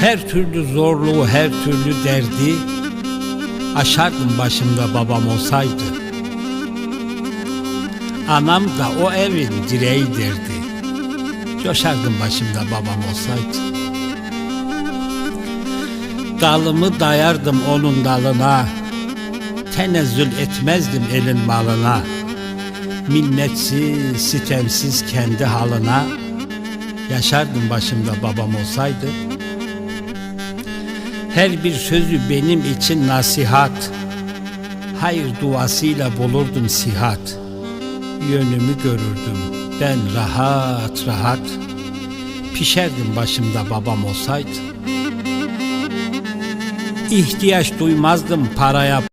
Her türlü zorluğu, her türlü derdi aşardım başımda babam olsaydı. Anam da o evin direği derdi. Coşardım başımda babam olsaydı. Dalımı dayardım onun dalına. Tenezzül etmezdim elin malına. Minnetsiz, sitemsiz kendi halına. Yaşardım başımda babam olsaydı. Her bir sözü benim için nasihat. Hayır duasıyla bulurdum sihat. Yönümü görürdüm ben rahat rahat. Pişerdim başımda babam olsaydı. İhtiyaç duymazdım paraya